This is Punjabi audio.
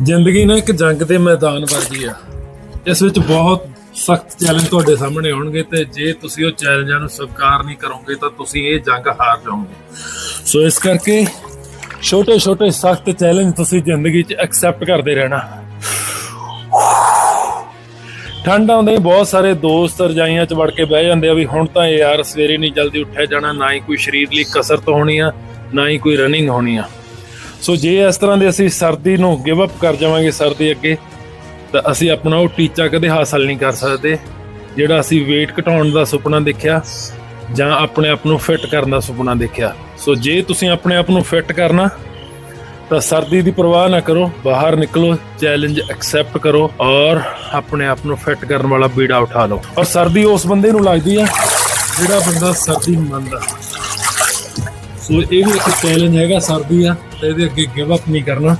ਜ਼ਿੰਦਗੀ ਨਾ ਇੱਕ ਜੰਗ ਦੇ ਮੈਦਾਨ ਵਰਗੀ ਆ। ਇਸ ਵਿੱਚ ਬਹੁਤ ਸਖਤ ਚੈਲੰਜ ਤੁਹਾਡੇ ਸਾਹਮਣੇ ਆਉਣਗੇ ਤੇ ਜੇ ਤੁਸੀਂ ਉਹ ਚੈਲੰਜਾਂ ਨੂੰ ਸਵੀਕਾਰ ਨਹੀਂ ਕਰੋਗੇ ਤਾਂ ਤੁਸੀਂ ਇਹ ਜੰਗ ਹਾਰ ਜਾਓਗੇ। ਸੋ ਇਸ ਕਰਕੇ ਛੋਟੇ ਛੋਟੇ ਸਖਤ ਚੈਲੰਜ ਤੁਸੀਂ ਜ਼ਿੰਦਗੀ 'ਚ ਐਕਸੈਪਟ ਕਰਦੇ ਰਹਿਣਾ। ਠੰਡ ਆਉਂਦੇ ਬਹੁਤ ਸਾਰੇ ਦੋਸਤ ਰਜਾਈਆਂ 'ਚ ਵੜ ਕੇ ਬਹਿ ਜਾਂਦੇ ਆ ਵੀ ਹੁਣ ਤਾਂ ਯਾਰ ਸਵੇਰੇ ਨਹੀਂ ਜਲਦੀ ਉੱਠਿਆ ਜਾਣਾ, ਨਾ ਹੀ ਕੋਈ ਸਰੀਰ ਲਈ ਕਸਰਤ ਹੋਣੀ ਆ, ਨਾ ਹੀ ਕੋਈ ਰਨਿੰਗ ਹੋਣੀ ਆ। ਸੋ ਜੇ ਇਸ ਤਰ੍ਹਾਂ ਦੇ ਅਸੀਂ ਸਰਦੀ ਨੂੰ ਗਿਵ ਅਪ ਕਰ ਜਾਵਾਂਗੇ ਸਰਦੀ ਅੱਗੇ, ਤਾਂ ਅਸੀਂ ਆਪਣਾ ਉਹ ਟੀਚਾ ਕਦੇ ਹਾਸਲ ਨਹੀਂ ਕਰ ਸਕਦੇ, ਜਿਹੜਾ ਅਸੀਂ weight ਘਟਾਉਣ ਦਾ ਸੁਪਨਾ ਦੇਖਿਆ ਜਾਂ ਆਪਣੇ ਆਪ ਨੂੰ ਫਿੱਟ ਕਰਨ ਦਾ ਸੁਪਨਾ ਦੇਖਿਆ। ਸੋ ਜੇ ਤੁਸੀਂ ਆਪਣੇ ਆਪ ਨੂੰ ਫਿੱਟ ਕਰਨਾ, ਤਾਂ ਸਰਦੀ ਦੀ ਪਰਵਾਹ ਨਾ ਕਰੋ, ਬਾਹਰ ਨਿਕਲੋ ਚੈਲੰਜ ਐਕਸੈਪਟ ਕਰੋ ਔਰ ਆਪਣੇ ਆਪ ਨੂੰ ਫਿੱਟ ਕਰਨ ਵਾਲਾ ਬੀੜਾ ਉਠਾ ਲਓ। ਔਰ ਸਰਦੀ ਉਸ ਬੰਦੇ ਨੂੰ ਲੱਗਦੀ ਆ, ਜਿਹੜਾ ਬੰਦਾ ਸਰਦੀ ਮੰਨਦਾ। ਸੋ ਇਹ ਵੀ ਇੱਕ ਚੈਲੰਜ ਹੈਗਾ ਸਰਦੀ ਆ ਤੇ ਇਹਦੇ ਅੱਗੇ ਗਿਵ ਅਪ ਨਹੀਂ ਕਰਨਾ।